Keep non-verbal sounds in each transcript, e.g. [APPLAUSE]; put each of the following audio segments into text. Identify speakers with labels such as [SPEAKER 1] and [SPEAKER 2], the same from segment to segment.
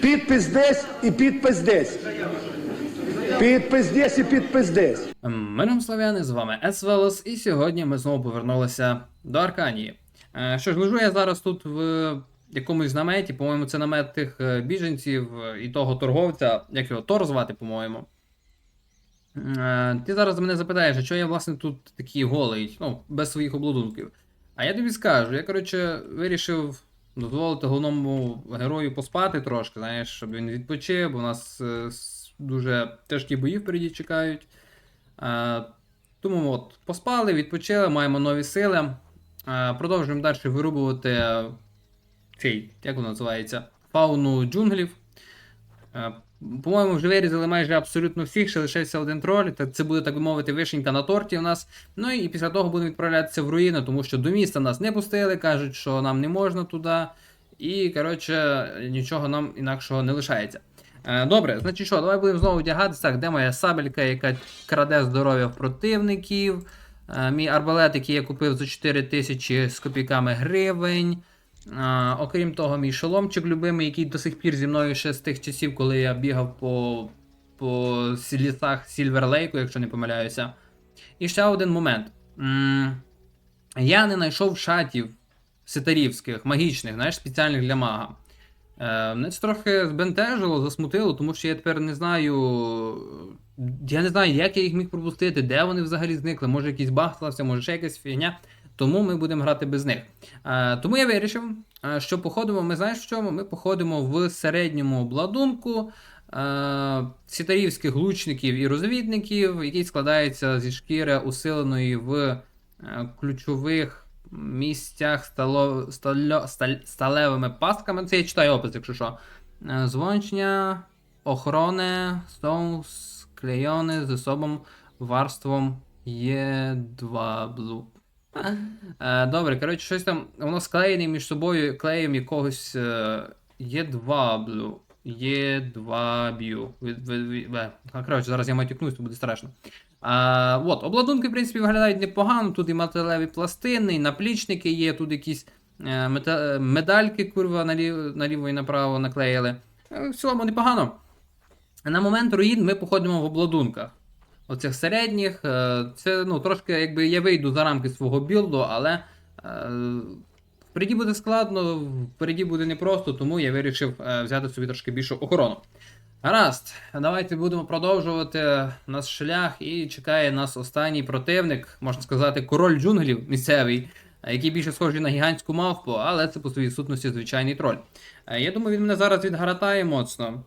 [SPEAKER 1] Підпис десь і підпис десь. Підпис десь і підпис десь.
[SPEAKER 2] Мене славяни, з вами Есвелос, і сьогодні ми знову повернулися до Арканії. Е, Що ж, лежу я зараз тут в якомусь наметі, по-моєму, це намет тих е, біженців е, і того торговця, як його Тор звати, по-моєму. Ти зараз мене запитаєш, чого я, власне, тут такий голий, ну, без своїх обладунків. А я тобі скажу, я, коротше, вирішив дозволити головному герою поспати трошки, знаєш, щоб він відпочив, бо у нас е, дуже тяжкі бої впереді чекають. Е, Тому от, поспали, відпочили, маємо нові сили. Е, Продовжуємо далі вирубувати цей, як воно називається, фауну джунглів. По-моєму, вже вирізали майже абсолютно всіх, ще лишився один троль. Це буде, так би мовити, вишенька на торті у нас. Ну і після того будемо відправлятися в руїни, тому що до міста нас не пустили, кажуть, що нам не можна туди. І, коротше, нічого нам інакшого не лишається. Е, Добре, значить що, давай будемо знову вдягатися. Так, де моя сабелька, яка краде здоров'я в противників. Е, Мій арбалет, який я купив за 4 тисячі з копійками гривень. А, окрім того, мій шоломчик любимий, який до сих пір зі мною ще з тих часів, коли я бігав по, по лісах Сільвер Лейку, якщо не помиляюся. І ще один момент. М, Я не знайшов шатів ситарівських, магічних, знаєш, спеціальних для мага. Е, Мене це трохи збентежило, засмутило, тому що я тепер не знаю. Я не знаю, як я їх міг пропустити, де вони взагалі зникли. Може якийсь баг стався, може ще якась фігня. Тому ми будемо грати без них. Е, тому я вирішив, е, що походимо. Ми знаєш в чому? Ми походимо в середньому обладунку е, сітарівських лучників і розвідників, який складається зі шкіри, усиленої в ключових місцях стало, стало, сталь, сталевими пастками. Це я читаю опис, якщо що. Звончення, охорони, соус, клейони з особом варством Є2 блу. Е, Добре, коротше, щось там. Воно склеєне між собою клеєм якогось е, Є2 блю. Є2 б'ю. Від- від- від- е, а, Коротше, зараз я матюкнусь, то буде страшно. А, от, обладунки, в принципі, виглядають непогано. Тут і металеві пластини, і наплічники є, тут якісь е, е, медальки, курва, наліво, і направо наклеїли. Е, В цілому непогано. На момент руїн ми походимо в обладунках. Оцих середніх. е, Це ну, трошки якби я вийду за рамки свого білду, але е, впереді буде складно, впереді буде непросто, тому я вирішив е, взяти собі трошки більшу охорону. Гаразд, давайте будемо продовжувати наш шлях і чекає нас останній противник, можна сказати, король джунглів місцевий, який більше схожий на гігантську мавпу, але це по своїй сутності звичайний троль. Я думаю, він мене зараз відгаратає моцно.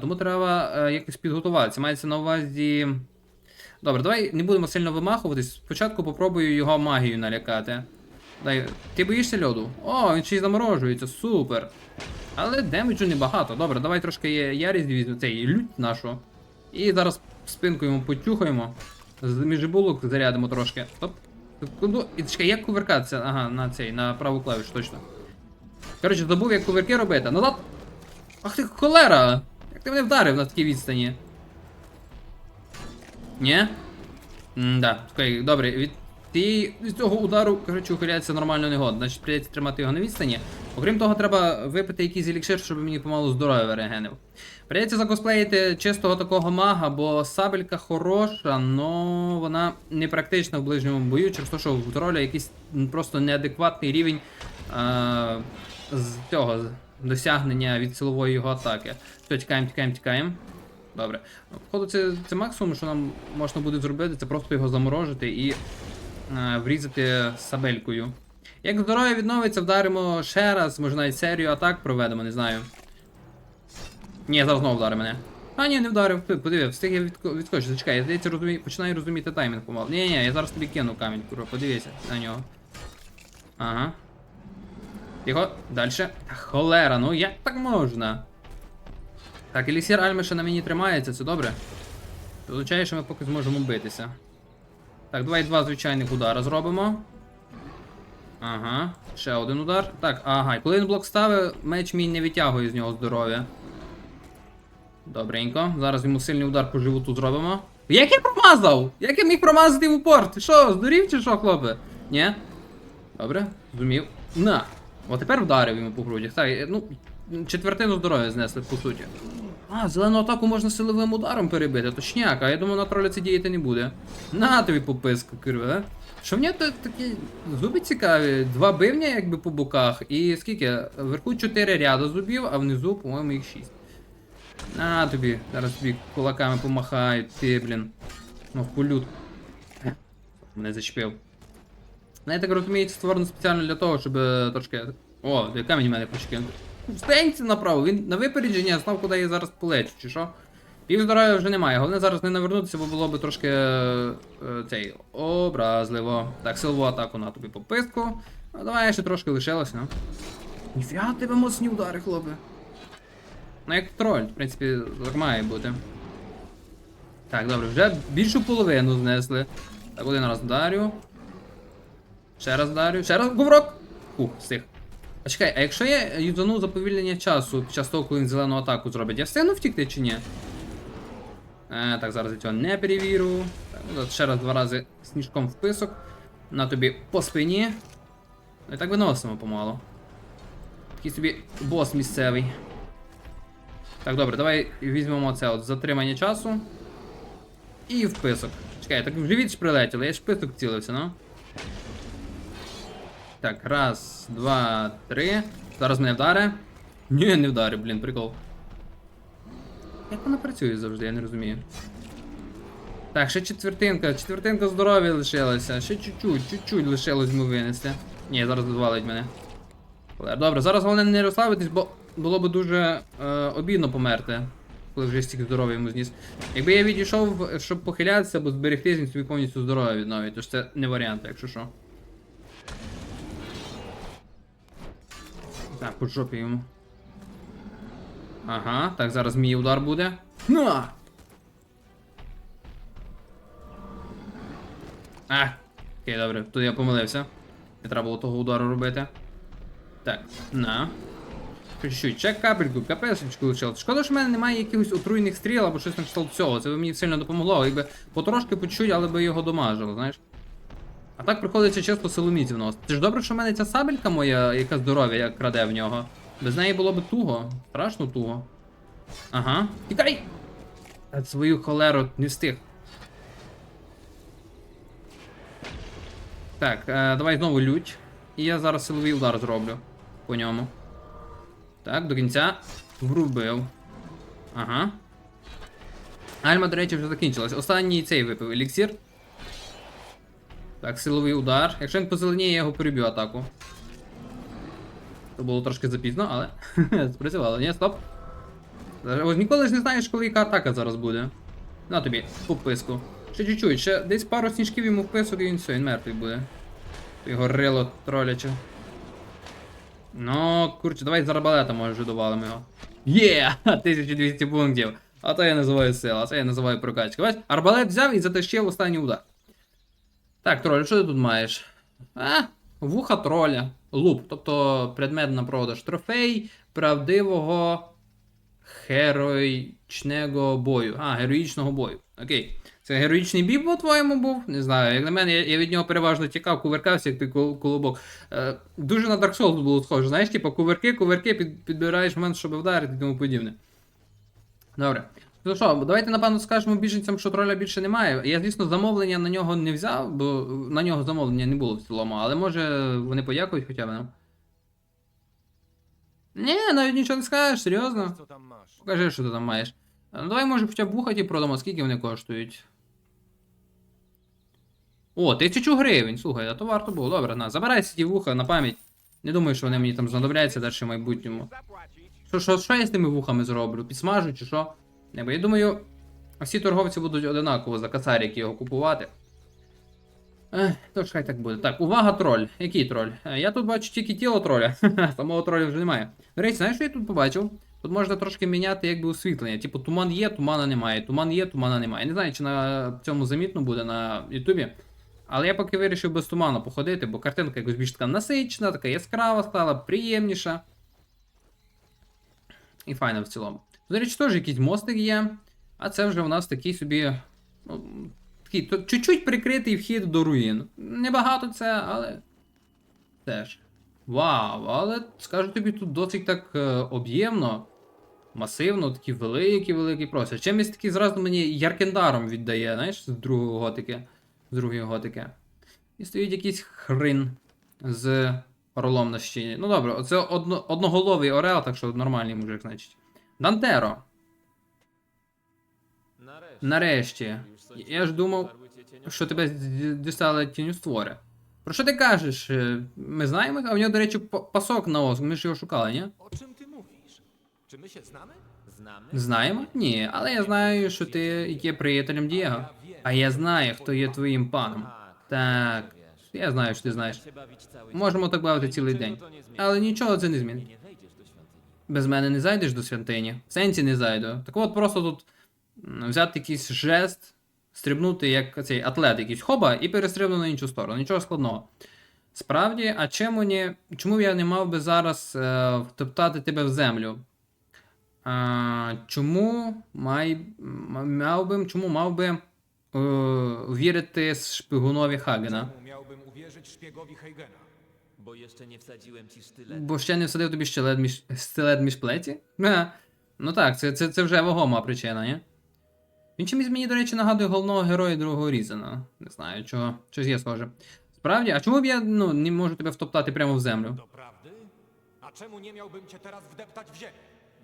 [SPEAKER 2] Тому треба якось підготуватися. Мається на увазі. Добре, давай не будемо сильно вимахуватись. Спочатку попробую його магію налякати. Дай. Ти боїшся льоду? О, він ще й заморожується, супер. Але демеджу небагато. Добре, давай трошки ярість візьму, цей лють нашу. І зараз спинку йому потюхаємо. З міжбулок зарядимо трошки. Стоп. І чекай, як кувиркатися? Ага, на цей, на праву клавішу, точно. Коротше, забув, як кувирки робити. Назад! Ах ти холера! Як ти мене вдарив на такій відстані? Ні? М-да. Окей, добре, від тієї- від цього удару, коротше, ухилятися нормально не год. Значить, прийдеться тримати його на відстані. Окрім того, треба випити якийсь еліксир, щоб мені помалу здоров'я регенив. Прийдеться закосплеїти чистого такого мага, бо сабелька хороша, но вона не практична в ближньому бою, через те, що в троля якийсь просто неадекватний рівень а, з цього досягнення від силової його атаки. Все, тікаємо, тікаємо, тікаємо. Добре. Походу, це, це максимум, що нам можна буде зробити, це просто його заморожити і е, врізати сабелькою. Як здоров'я відновиться, вдаримо ще раз, може навіть серію атак проведемо, не знаю. Ні, зараз знову вдари мене. А, ні, не вдарив. Подиви, встиг я відко- відскочити. Зачекай, я здається, розумію, починаю розуміти таймінг помалу. Ні, ні, я зараз тобі кину камінь, курва, подивися на нього. Ага. Тихо, дальше. Холера, ну як так можна? Так, еліксір Альмеша на мені тримається, це добре. Це що ми поки зможемо битися. Так, давай два звичайних удара зробимо. Ага, ще один удар. Так, ага, коли він блок ставить, меч мій не витягує з нього здоров'я. Добренько. Зараз йому сильний удар по животу зробимо. Як я промазав? Як я міг промазати в упор? Ти що, здурів чи що, хлопе? Ні? Добре, зумів. На. О, тепер вдарив йому по грудях. Так, ну, четвертину здоров'я знесли, по суті. А, зелену атаку можна силовим ударом перебити, точняк, а я думаю, на троля це діяти не буде. На тобі пописку, кирве. Що в та- такі зуби цікаві, два бивня якби по боках, і скільки? Вверху 4 ряда зубів, а внизу, по-моєму, їх 6. На тобі, зараз тобі кулаками помахають, ти, блін. Ну, полют. Мене зачепив. Ну, я так розумію, це створено спеціально для того, щоб е, трошки. О, камінь в мене Стенці направо, він на випередження знав, куди я зараз полечу, чи що. Пів здоров'я вже немає. Головне зараз не навернутися, бо було б трошки е, е, цей образливо. Так, силову атаку на тобі пописку. Ну, давай ще трошки лишилось, ну. Ніфіга тебе моцні удари, хлопе. Ну як троль, в принципі, так має бути. Так, добре, вже більшу половину знесли. Так, один раз вдарю. Ще раз вдарю. Ще раз коврок! Ух, стих. А чекай, а якщо я юзану заповільнення часу під час того, коли він зелену атаку зробить, я встигну втікти чи ні? Е, так, зараз я цього не перевірю. Так, ну, ще раз два рази сніжком в писок. На тобі по спині. Ну і так виносимо помалу. Такий собі бос місцевий. Так, добре, давай візьмемо це от затримання часу. І в писок. Чекай, так в живіт ж прилетіло, я ж писок цілився, ну. Так, раз, два, три. Зараз мене вдаре. Ні, не вдари, блін, прикол. Як вона працює завжди, я не розумію. Так, ще четвертинка, четвертинка здоров'я лишилася. Ще чуть-чуть, чуть-чуть лишилось йому винести. Ні, зараз дозвалить мене. Добре, зараз головне не розслабитись, бо було б дуже е, обідно померти, коли вже стільки здоров'я йому зніс. Якби я відійшов, щоб похилятися або зберегтись, він собі повністю здоров'я відновить, тож це не варіант, якщо що. Так, по жопі йому. Ага, так, зараз мій удар буде. На! А! Окей, добре, тут я помилився. Не треба було того удару робити. Так, на. Чуть-чуть, ще капельку, капесочку лишилось. Шкода, що в мене немає якихось отруйних стріл або щось на кшталт цього. Це б мені сильно допомогло. Якби потрошки почуть, але би його домажило, знаєш. А так приходиться чисто силоміців нос. Це ж добре, що в мене ця сабелька моя, яка здоров'я, як краде в нього. Без неї було б туго. Страшно туго. Ага. Тікай! Свою холеру не встиг. Так, е, давай знову лють. І я зараз силовий удар зроблю по ньому. Так, до кінця. Врубив. Ага. Альма, до речі, вже закінчилась. Останній цей випив еліксір. Так, силовий удар. Якщо він позеленіє, я його переб'ю атаку. Це було трошки запізно, але [LAUGHS] спрацювало. Ні, стоп. Ось ніколи ж не знаєш, коли яка атака зараз буде. На тобі, по. Ще чуть-чуть, ще десь пару сніжків йому в писок і він все, він мертвий буде. Його рило троляче. Ну, курче, давай з арбалета може вже довалимо його. Є! [LAUGHS] 1200 пунктів. А то я називаю сила, а це я називаю прокачка. Бачиш, арбалет взяв і затащив останній удар. Так, троль, що ти тут маєш? А, вуха троля. Луп, тобто предмет на продаж. Трофей правдивого героїчного бою. А, героїчного бою. Окей. Це героїчний бій, по-твоєму, був? Не знаю. Як на мене, я, від нього переважно тікав, кувиркався, як кол- колобок. Е, дуже на Dark Souls було схоже. Знаєш, типу, кувирки, кувирки, під, підбираєш момент, щоб вдарити і тому подібне. Добре. Ну що, давайте напевно скажемо біженцям, що троля більше немає. Я, звісно, замовлення на нього не взяв, бо на нього замовлення не було в цілому, але може вони подякують хоча б нам. Ні, навіть нічого не скажеш, серйозно. Покажи, що ти там маєш. Ну давай, може, хоча б вуха ті продамо, скільки вони коштують. О, тисячу гривень, слухай, а то варто було. Добре, на, забирай ці вуха на пам'ять. Не думаю, що вони мені там знадобляться далі в майбутньому. Що, що, що я з тими вухами зроблю? Підсмажу чи що? Бо я думаю, всі торговці будуть одинаково за кацарі, його купувати. Ех, то ж хай так буде. Так, увага, троль. Який троль? Е, Я тут бачу тільки тіло троля. [LAUGHS] Самого троля вже немає. До речі, знаєш, що я тут побачив? Тут можна трошки міняти якби освітлення. Типу, туман є, тумана немає. Туман є, тумана немає. Не знаю, чи на цьому замітно буде на Ютубі. Але я поки вирішив без туману походити, бо картинка якось більш така насичена, така яскрава стала, приємніша. І файна в цілому. До речі, теж якийсь мостик є. А це вже у нас такий собі. Ну, такий чуть-чуть прикритий вхід до руїн. Небагато це, але. Теж. Вау, але скажу тобі, тут досить так е, об'ємно, масивно, такі великі, великі простір. Чимось такий зразу мені Яркендаром віддає, знаєш, з другої готики. З другої готики. І стоїть якийсь хрин з орлом на щині. Ну добре, оце одно, одноголовий орел, так що нормальний мужик, значить. Дантеро.
[SPEAKER 3] Нарешті.
[SPEAKER 2] Я ж думав, що тебе дістали тіню створи. Про що ти кажеш? Е, Ми знаємо, а в нього, до речі, пасок на ос, ми ж його шукали, ні?
[SPEAKER 4] Czy my się znamy?
[SPEAKER 2] Знаємо? Ні, але я знаю, що ти є приятелем Дієго. А я знаю, хто є твоїм паном. Так, я знаю, що ти знаєш. Можемо так бавити цілий день. Але нічого це не змінить. Без мене не зайдеш до святині. В сенсі не зайду. Так от просто тут взяти якийсь жест, стрибнути як цей атлет, якийсь хоба, і перестрибнути на іншу сторону. Нічого складного. Справді, а чому ні, чому я не мав би зараз е, втоптати тебе в землю? А, чому май, мав би, чому мав би е, вірити шпигунові Хагена?
[SPEAKER 4] Czemu miałbym uwierzyć szpiegowi Heigena?
[SPEAKER 3] Bo jeszcze nie wsadziłem ci sztylet.
[SPEAKER 2] Бо ще не всадив тобі щелет між, стилет між плеті? Га. Ну так, це, це, це вже вагома причина, ні? Він чимось мені, до речі, нагадує головного героя другого Різана. Не знаю, чого. Щось є схоже. Справді, а чому б я ну, не можу тебе втоптати прямо в землю?
[SPEAKER 4] Doprawdy? A czemu nie miałbym cię teraz wdeptać w ziemię?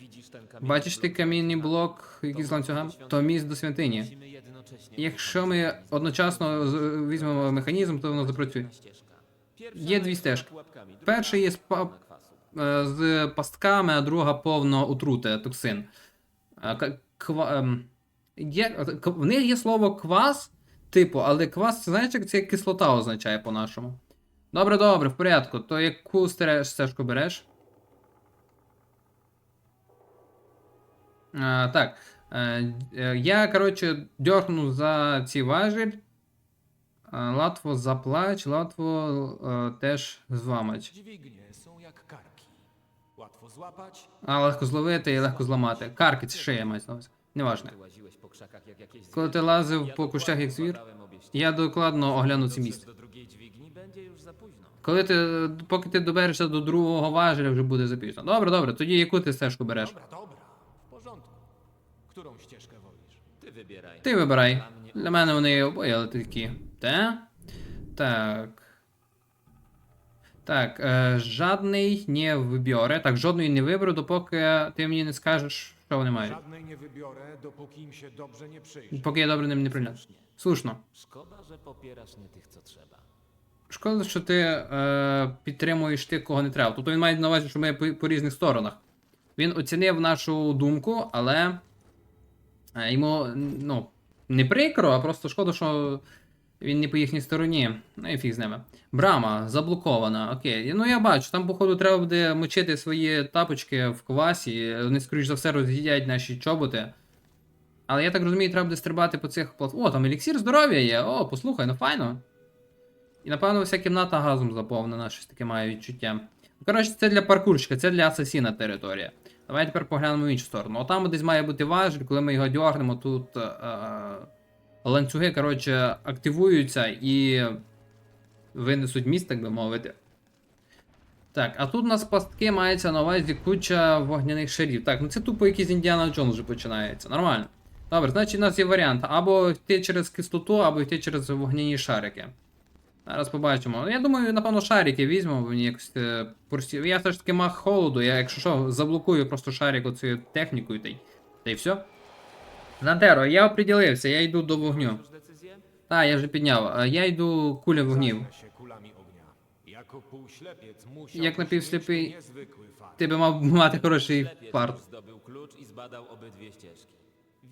[SPEAKER 3] Widzisz ten kamień?
[SPEAKER 2] Бачиш ти камінний блок, який з ланцюгами? То міст до святині.
[SPEAKER 3] Musimy jednocześnie
[SPEAKER 2] Якщо ми одночасно з- візьмемо механізм, то воно запрацює.
[SPEAKER 3] na.
[SPEAKER 2] Є дві стежки. Перша є з, е, з пастками, а друга повно отрути, токсин. Е, Ква... ем, Є... В них є слово квас, типу, але квас, це знаєш, як це кислота означає по-нашому. Добре, добре, в порядку. То яку стежку береш? А, так. Е, е, Я, коротше, дьоргну за ці важіль. Е, Латво заплач, Латво е, теж зламач. А легко зловити і легко зламати. Карки це шия на увазі. Неважне. Коли ти лазив по кущах як звір, я докладно
[SPEAKER 3] już za późno.
[SPEAKER 2] Коли ти, поки ти доберешся до другого важеля, вже буде запізно. Добре, добре, тоді яку ти стежку береш? Ти вибирай. Для мене вони обоє такі. Те? Так. Так, е, жадний не вибере. Так, жодної не виберу, допоки ти мені не скажеш, що вони мають.
[SPEAKER 4] Żadnej nie wybiorę, dopóki im się dobrze nie przyjrzy.
[SPEAKER 2] Поки я добре ним не прийняв. Слушно.
[SPEAKER 3] Szkoda, że popierasz nie tych, co trzeba.
[SPEAKER 2] Шкода, що ти е, підтримуєш тих, кого не треба. Тобто він має на увазі, що ми по, по різних сторонах. Він оцінив нашу думку, але е, йому ну, не прикро, а просто шкода, що він не по їхній стороні. Ну і фіг з ними. Брама заблокована. Окей. Ну я бачу, там, походу, треба буде мочити свої тапочки в квасі. Вони, скоріш за все, роз'їдять наші чоботи. Але я так розумію, треба буде стрибати по цих платформах. О, там еліксір здоров'я є. О, послухай, ну файно. І напевно вся кімната газом заповнена, щось таке має відчуття. Ну, Коротше, це для паркурщика, це для асасіна територія. Давай тепер поглянемо в іншу сторону. Отам десь має бути важіль, коли ми його дьорнемо, тут е, е, ланцюги, коротше, активуються і винесуть міст, так би мовити. Так, а тут у нас пастки мається на увазі куча вогняних шарів. Так, ну це тупо якийсь Індіана Джонс вже починається. Нормально. Добре, значить у нас є варіант або йти через кислоту, або йти через вогняні шарики. Зараз побачимо. Ну, Я думаю, напевно, шарики візьмемо, бо мені якось е, прості. Я все ж таки мах холоду, я, якщо що, заблокую просто шарик оцією технікою та й, та й все. Нантеро, я оприділився, я йду до вогню. Так, я вже підняв. Е, Я йду куля вогнів.
[SPEAKER 4] Niezwykły fart.
[SPEAKER 2] Ти би мав мати хороший.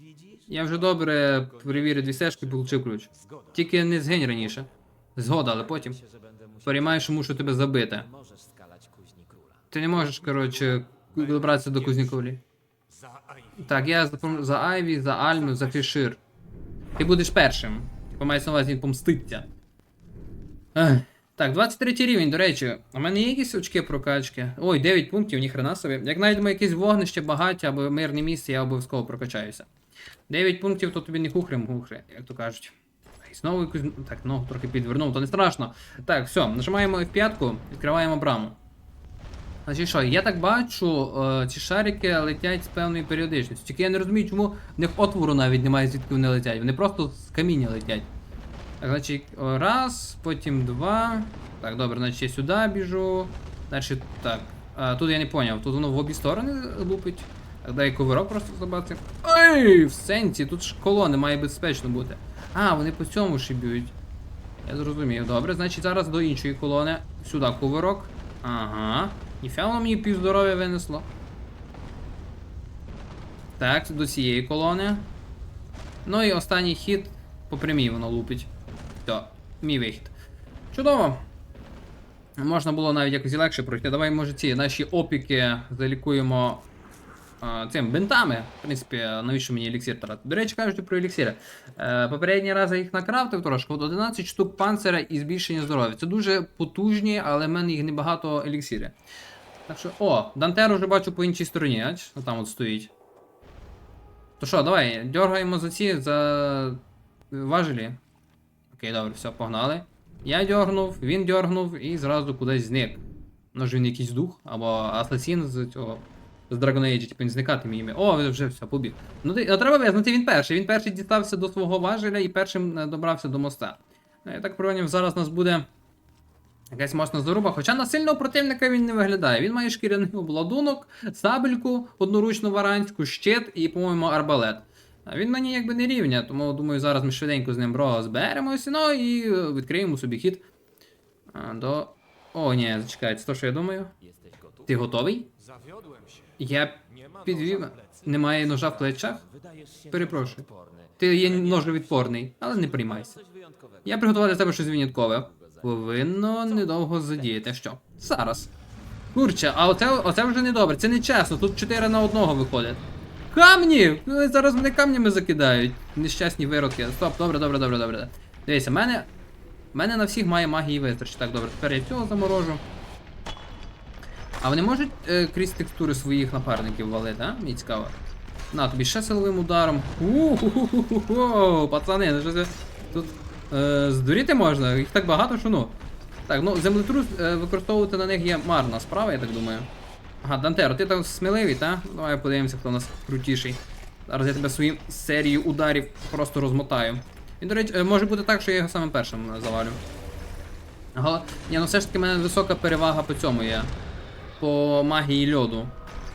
[SPEAKER 3] Widzisz?
[SPEAKER 2] Я вже добре перевірив дві стежки отримав ключ. Тільки не згинь раніше. Згода, але потім. Переймаєш, що мушу тебе забити. Ти не можеш, коротше, добратися до кузніковлі.
[SPEAKER 4] Za Ivy.
[SPEAKER 2] Так, я за, за Айві, за Альму, за Фішир. Ти будеш першим. Типу мається на увазі він помститься. Так, 23 рівень, до речі. У мене є якісь очки прокачки. Ой, 9 пунктів, ніхрена собі. Як знайдемо якесь вогнище багаття або мирне місце, я обов'язково прокачаюся. 9 пунктів, то тобі не хухрим гухри, як то кажуть. І знову якусь. Так, ногу трохи підвернув, то не страшно. Так, все, нажимаємо F5, відкриваємо браму. Значить що, я так бачу, е, ці шарики летять з певною періодичністю. Тільки я не розумію, чому в них отвору навіть немає, звідки вони летять. Вони просто з каміння летять. Так, значить, раз, потім два. Так, добре, значить я сюди біжу. Далі так. А, тут я не поняв, тут воно в обі сторони лупить. Так, дай ковирок просто забрати. Ой, в сенсі, тут ж колони має безпечно бути. А, вони по цьому ще б'ють. Я зрозумів. Добре, значить зараз до іншої колони. Сюди ковирок. Ага. Ніфіга мені півздоров'я винесло. Так, до цієї колони. Ну і останній хід по прямій воно лупить. Все, мій вихід. Чудово. Можна було навіть якось легше пройти. Давай, може, ці наші опіки залікуємо цим бинтами. В принципі, навіщо мені еліксир тратити? До речі, кажучи про еліксири. Е, попередній раз я їх накрафтив трошки. От 11 штук панцира і збільшення здоров'я. Це дуже потужні, але в мене їх небагато еліксири. Так що, о, Дантер уже бачу по іншій стороні, ач? Там от стоїть. То що, давай, дергаємо за ці, за важелі. Окей, добре, все, погнали. Я дьоргнув, він дьоргнув і зразу кудись зник. Може він якийсь дух, або асасін з цього. З Dragon Age, типу, він зникати міми. О, вже все, побіг. Ну, ти, ну треба визнати, він перший. Він перший дістався до свого важеля і першим е, добрався до моста. Ну, я так поняв, зараз у нас буде якась мощна заруба. Хоча на сильного противника він не виглядає. Він має шкіряний обладунок, сабельку, одноручну варанську, щит і, по-моєму, арбалет. А він мені якби не рівня, тому думаю, зараз ми швиденько з ним розберемося, ну і е, відкриємо собі хід. А, до. О, ні, зачекайте, це то, що я думаю. Ти готовий?
[SPEAKER 4] Się.
[SPEAKER 2] Я підвів. Немає ножа в плечах? Перепрошую. Ти є ножовідпорний, але не приймайся. Я приготував для тебе щось виняткове. Повинно недовго задіяти. Що? Зараз. Курче, а оце, оце вже не добре, це не чесно, тут 4 на одного виходить. Камні! Ну, Зараз мене камнями закидають. Нещасні виродки. Стоп, добре, добре, добре, добре. Дивіться, мене. мене на всіх має магії вистачить. Так, добре, тепер я цього заморожу. А вони можуть е, крізь текстури своїх напарників валити, а? Мені цікаво. На, тобі ще силовим ударом. Пацани, ну що це тут е, здуріти можна, їх так багато, що ну. Так, ну землетрус е, використовувати на них є марна справа, я так думаю. Ага, Дантеро, ти там сміливий, та? Давай подивимося, хто у нас крутіший. Зараз я тебе своїм серією ударів просто розмотаю. І, до речі, е, може бути так, що я його самим першим е, завалю. Ага, ні, ну все ж таки в мене висока перевага по цьому є. По магії льоду.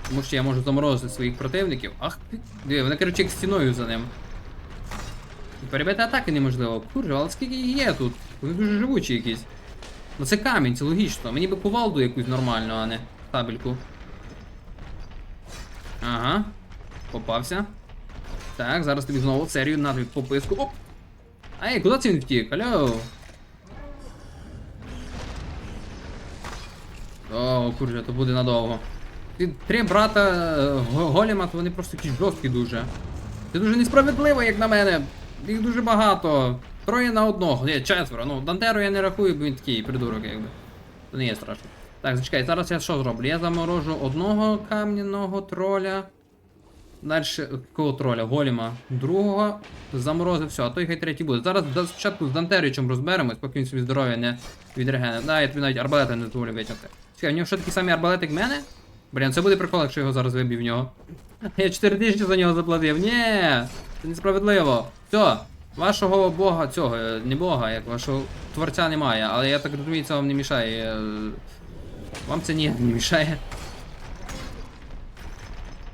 [SPEAKER 2] Тому що я можу заморозити своїх противників. Ах, диви, вони, коротше, як стіною за ним. Перебити атаки неможливо. Курва, але скільки їх є тут? Вони дуже живучі якісь. Ну це камінь, це логічно. Мені би кувалду якусь нормальну, а не табельку. Ага. Попався. Так, зараз тобі знову серію на пописку. Оп! Ей, куди це він втік? Алло? О, курже, то буде надовго. Ті три брата е, Го- Голема, то вони просто якісь жорсткі дуже. Це дуже несправедливо, як на мене. Їх дуже багато. Троє на одного. Ні, четверо. Ну, Дантеру я не рахую, бо він такий придурок, якби. То не є страшно. Так, зачекай, зараз я що зроблю? Я заморожу одного кам'яного троля. Далі, кого троля? Голіма. Другого. Заморозив, все, а той хай третій буде. Зараз спочатку з Дантеричем розберемось, поки він собі здоров'я не відрегене. Да, я тобі навіть арбалета не дозволю витягти. Чекай, в нього що такі самі арбалети, як мене? Блін, це буде прикол, якщо його зараз виб'ю в нього. Я 4 тисячі за нього заплатив. Ні, це несправедливо. Все, вашого бога цього, е, не бога, як вашого творця немає, але я так розумію, це вам не мішає. е, Вам це ніяк не мішає.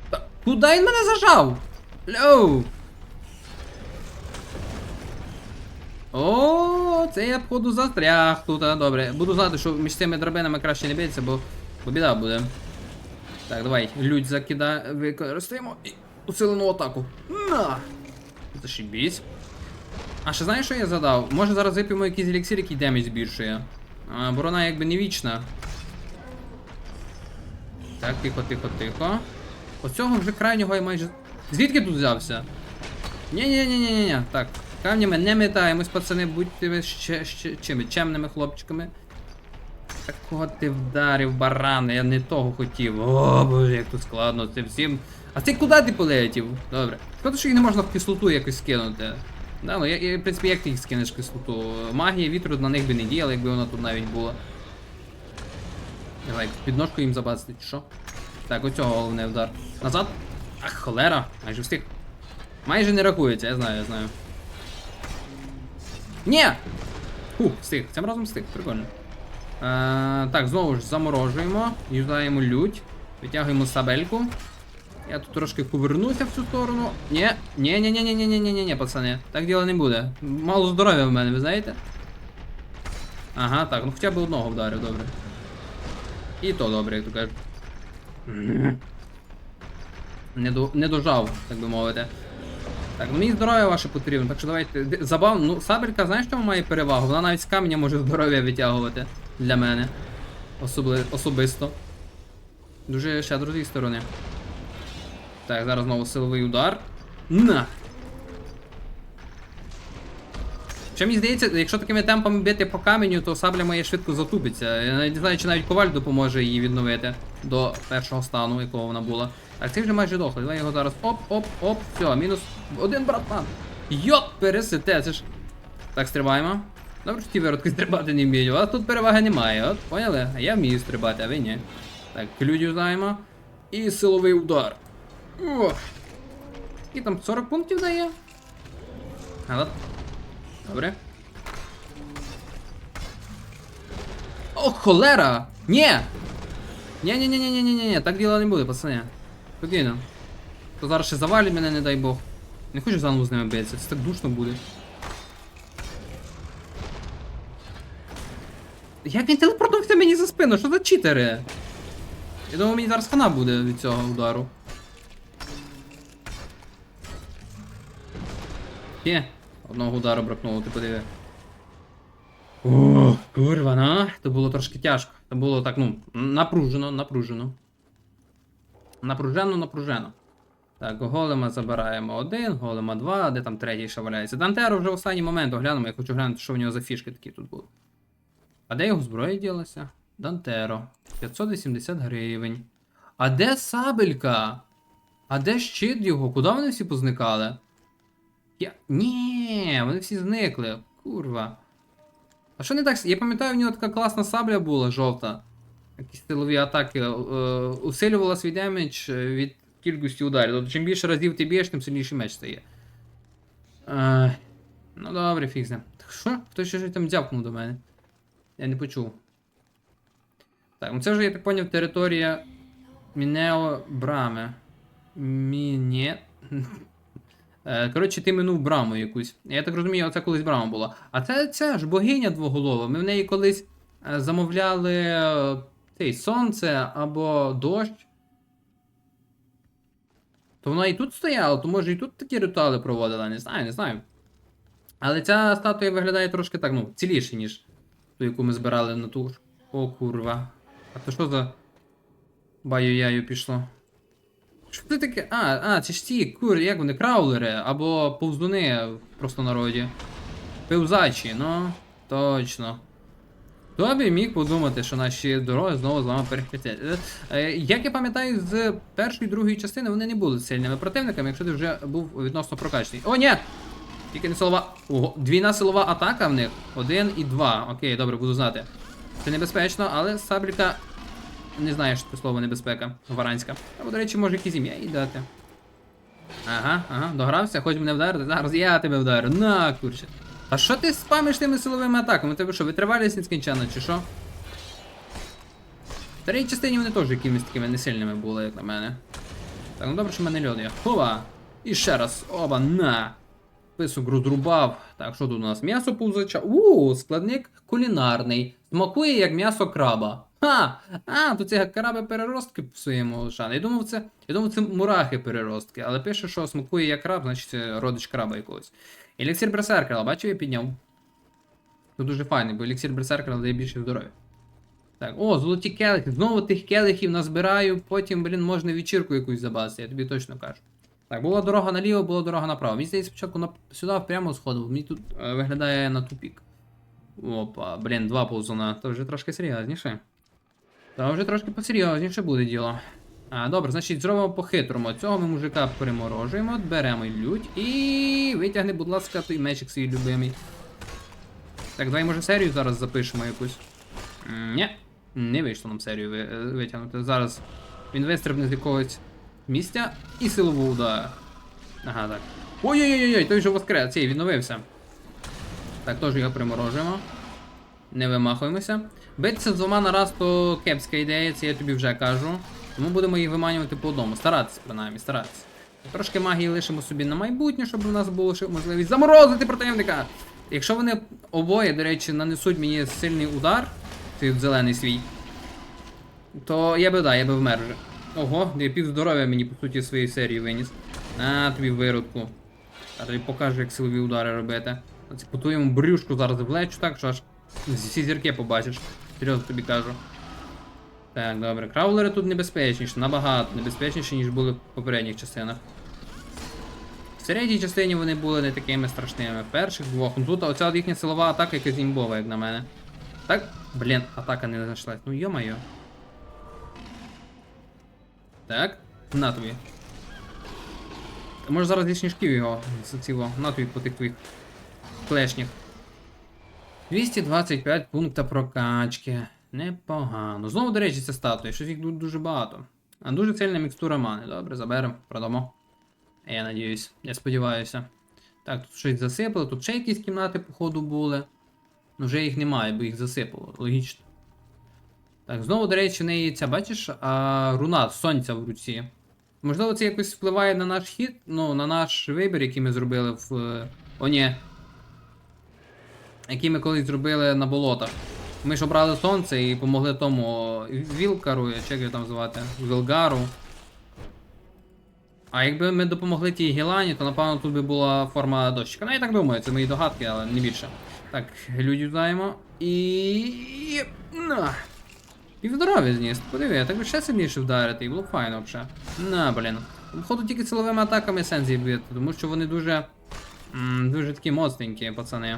[SPEAKER 2] Та Куди він мене зажав? Льоу! О, це я походу застряг тут, а, добре. Буду знати, що між цими драбинами краще не битися, бо, бо біда буде. Так, давай, людь закида використаємо і усилену атаку. На! Зашибісь. А ще знаєш, що я задав? Може зараз вип'ємо якийсь еліксир, який демедж збільшує. А, бо вона якби не вічна. Так, тихо, тихо, тихо. Оцього вже крайнього я майже. Звідки тут взявся? Ні-ні-ні-ні-ні. Так, камнями не метаємось, пацани, будьте ви ще, ще чими, чемними хлопчиками. Так кого ти вдарив, баран, я не того хотів. О, боже, як тут складно це всім. А ти куди ти полетів? Добре. Шкода, що їх не можна в кислоту якось скинути. Да, ну, я, в принципі, як ти їх скинеш в кислоту? Магія вітру на них би не діяла, якби вона тут навіть була. Не знаю, під ножку їм забацати, що. Так, оцього головний удар. Назад. Ах, холера, майже встиг. Майже не рахується, я знаю, я знаю. Ні! Фу, встиг, цим разом встиг, прикольно. Е, так, знову ж заморожуємо, юзаємо лють, витягуємо сабельку. Я тут трошки повернуся в цю сторону. Ні, ні, ні, ні, ні, ні, ні, ні, ні, ні, пацани. Так діло не буде. Мало здоров'я в мене, ви знаєте? Ага, так, ну хоча б одного вдарив, добре. І то добре, як то кажуть. Не, до, не дожав, так би мовити. Так, ну мені здоров'я ваше потрібно, так що давайте. Забавно, ну сабелька, знаєш, що має перевагу? Вона навіть з каменя може здоров'я витягувати для мене. Особли... Особисто. Дуже щедро з її сторони. Так, зараз знову силовий удар. На! Що мені здається, якщо такими темпами бити по каменю, то сабля моя швидко затупиться. Я не знаю, чи навіть коваль допоможе її відновити до першого стану, якого вона була. Так, це вже майже дохлий. Давай його зараз. Оп, оп, оп, все, мінус один братан. Йоп, пересите, це ж. Так, стрибаємо. Добре, що ті виродки стрибати не вміють. У вас тут переваги немає, от, поняли? А я вмію стрибати, а ви ні. Так, клюдю знаємо. І силовий удар. Ох. І там 40 пунктів дає. А, ладно. Добре. О, холера! Ні! ні ні ні ні ні ні ні так діла не буде, пацани. Спокійно. То зараз ще завалять мене, не дай Бог. Не хочу заново з ними битися, це так душно буде. Як він телепортувався мені за спину? Що за читери? Я думаю, мені зараз хана буде від цього удару. Є. Одного удару бракнуло, ти подиви. О, курва, на. То було трошки тяжко. То було так, ну, напружено, напружено. Напружено, напружено. Так, голема забираємо один, голема два, де там третій ще валяється. Дантеро вже в останній момент оглянемо, я хочу глянути, що в нього за фішки такі тут були. А де його зброя ділася? Дантеро. 580 гривень. А де сабелька? А де щит його? Куди вони всі позникали? Я. Ні, вони всі зникли. Курва. А що не так? Я пам'ятаю, в нього така класна сабля була жовта. Якісь силові атаки. Е, усилювала свій демедж е, від кількості ударів. Тобто, чим більше разів ти б'єш, тим сильніший меч стає. Е, ну добре, фіг з ним. Так що? Хтось щось там дзявкнув до мене. Я не почув. Так, ну це вже, я так поняв, територія Мінео Брами. Мінє. [LAUGHS] Е, Коротше, ти минув браму якусь. Я так розумію, це колись брама була. А це ця ж богиня двоголова. Ми в неї колись замовляли цей сонце або дощ. То вона і тут стояла, то може і тут такі ритуали проводила, не знаю, не знаю. Але ця статуя виглядає трошки так, ну, ціліше, ніж ту, яку ми збирали на ту. О, курва. А то що за баю-яю пішло? Що це таке? А, а, це ж ті кури, як вони, краулери, або повздуни в простонароді. Певзачі, ну, точно. Хто би міг подумати, що наші дороги знову з вами перехрестять. Е, е, Як я пам'ятаю, з першої і другої частини вони не були сильними противниками, якщо ти вже був відносно прокачаний. О, ні! Тільки не силова. Ого, двійна силова атака в них. Один і два. Окей, добре, буду знати. Це небезпечно, але сабліка. Не знаєш це слово небезпека. Варанська. Або, до речі, може якісь ім'я їй дати. Ага, ага, догрався, хоч мене вдарити. Зараз я тебе вдарю. На, курче. А що ти спамиш тими силовими атаками? Тебе що, витривалість нескінченна, чи що? В старій частині вони теж якимись такими несильними були, як на мене. Так, ну добре, що в мене льод є. Хова! І ще раз. Оба, на! Писок розрубав. Так, що тут у нас? М'ясо повзача. У, складник кулінарний. Смакує як м'ясо краба. Ха! А, тут ці краби переростки своєму шану. Я думав, це. Я думав, це мурахи переростки, але пише, що смакує як краб, значить родич краба якогось. Еліксір берсеркера, бачив, я підняв. Тут дуже файний, бо еліксір берсеркера дає більше здоров'я. Так, о, золоті келихи. Знову тих келихів назбираю, потім, блін, можна вечірку якусь забасти, я тобі точно кажу. Так, була дорога наліво, була дорога направо. Мені здається, спочатку на... сюди прямо сходив, мені тут е, виглядає на тупік. Опа, блін, два повзуна. То вже трошки серйозніше. Та вже трошки посерйозніше буде діло. А, добре, значить, зробимо по-хитрому. Цього ми мужика переморожуємо, беремо лють і витягни, будь ласка, той мечик свій любимий. Так, давай може серію зараз запишемо якусь. Ні. Не вийшло нам серію е, витягнути. Зараз він вистрибне з якогось місця і силову удар. Ага, так. Ой-ой-ой, той вже воскрес, цей відновився. Так, теж його приморожуємо. Не вимахуємося. Битися з двома на то кепська ідея, це я тобі вже кажу. Тому будемо їх виманювати по одному. Старатися, принаймні, старатися. Трошки магії лишимо собі на майбутнє, щоб у нас була ще можливість заморозити противника. Якщо вони обоє, до речі, нанесуть мені сильний удар, цей зелений свій, то я би да, я би вмер вже. Ого, пів здоров'я мені по суті своєї серії виніс. На тобі виродку. А тобі покажу, як силові удари робити. По твоєму брюшку зараз влечу так, що аж всі зірки побачиш. Серйозно тобі кажу. Так, добре. Краулери тут небезпечніші, набагато небезпечніші, ніж були в попередніх частинах. В середній частині вони були не такими страшними. Перших двох. Ну тут оця їхня силова атака якась імбова, як на мене. Так, блін, атака не знайшлась. Ну йо-моє. Так, на тобі. Може зараз зі сніжків його з цього, на тобі по тих твоїх клешнях. 225 пункта прокачки. Непогано. Знову, до речі, це статуї, щось їх тут дуже багато. А дуже сильна мікстура мани. Добре, заберемо, продамо. Я надіюсь, я сподіваюся. Так, тут щось засипали, тут ще якісь кімнати, походу, були. Ну вже їх немає, бо їх засипало, логічно. Так, знову, до речі, в неї ця, бачиш, а, руна сонця в руці. Можливо, це якось впливає на наш хід, ну, на наш вибір, який ми зробили в. е, О, ні. Який ми колись зробили на болотах. Ми ж обрали сонце і помогли тому Вілкару, чи як його там звати, Вілгару. А якби ми допомогли тій Гілані, то напевно тут би була форма дощика. Ну я так думаю, це мої догадки, але не більше. Так, люди знаємо. І. На. Півздоров'я зніс. Подиви, так би ще сильніше вдарити, і було б файно взагалі. На, блін. Походу тільки силовими атаками сенс їх бити, тому що вони дуже. м, дуже такі моцненькі, пацани.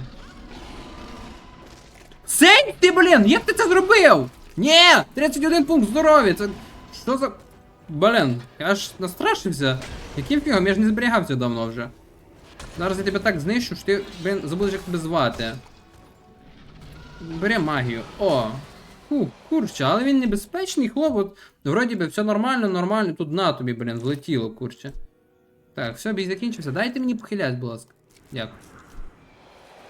[SPEAKER 2] Сень ти, блін! Як ти це зробив? Ні! 31 пункт здоров'я! Це. Що за. Блін, я аж настрашився. Яким фігом? Я ж не зберігався давно вже. Зараз я тебе так знищу, що ти, блін, забудеш як тебе звати. Бери магію. О! Фу, курче, але він небезпечний хлоп. От, вроді би, все нормально, нормально. Тут на тобі, блін, влетіло, курче. Так, все, бій закінчився. Дайте мені похилять, будь ласка. Дякую.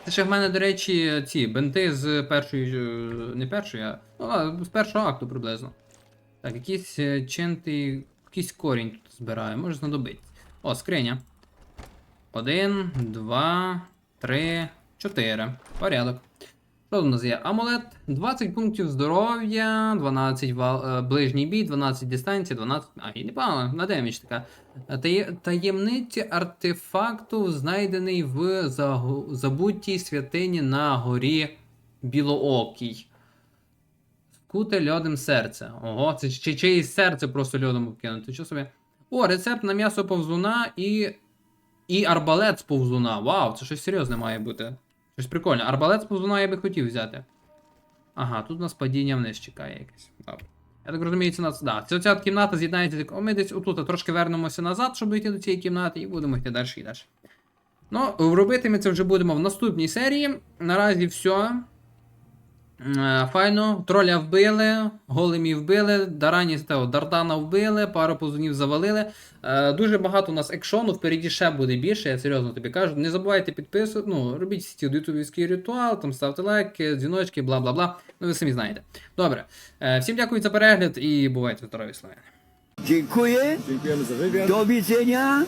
[SPEAKER 2] Ще в мене, до речі, ці бенти з першої. е, Не першої, а. Ну, а, з першого акту приблизно. Так, якийсь е, чинтий. Якийсь корінь тут збираю, може знадобиться. О, скриня. Один, два, три, чотири. Порядок. Що у нас є? Амулет, 20 пунктів здоров'я, 12 вал, е, ближній бій, 12 дистанції, 12. А, і непогано, на демідж така. Таємниці артефакту, знайдений в забутій святині на горі Білоокій. Скуте льодом серце. Ого, це чи чиїсь серце просто льодом обкинути. Що собі? О, рецепт на м'ясо повзуна і. І арбалет з повзуна. Вау, це щось серйозне має бути. Щось прикольне. Арбалет з повзуна я би хотів взяти. Ага, тут у нас падіння вниз чекає якесь. Добре. Я так розумію, це нас. Да, це ця кімната з'єднається. так, О, ми десь отут трошки вернемося назад, щоб дійти до цієї кімнати, і будемо йти далі і далі. Ну, робити ми це вже будемо в наступній серії. Наразі все. Е, Файно, троля вбили, големі вбили, Дарані з того, Дардана вбили, пару позунів завалили. Е, дуже багато у нас екшону, впереді ще буде більше, я серйозно тобі кажу. Не забувайте підписувати, ну, робіть ці ютубівський ритуал, там ставте лайки, дзвіночки, бла бла бла. Ну ви самі знаєте. Добре. Е, всім дякую за перегляд і бувайте здорові славяни.
[SPEAKER 5] Za wywiad. Do widzenia.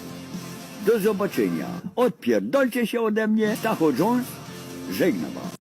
[SPEAKER 5] Do zobaczenia. Odpierdolcie się ode mnie. Stacho Jones żegna was.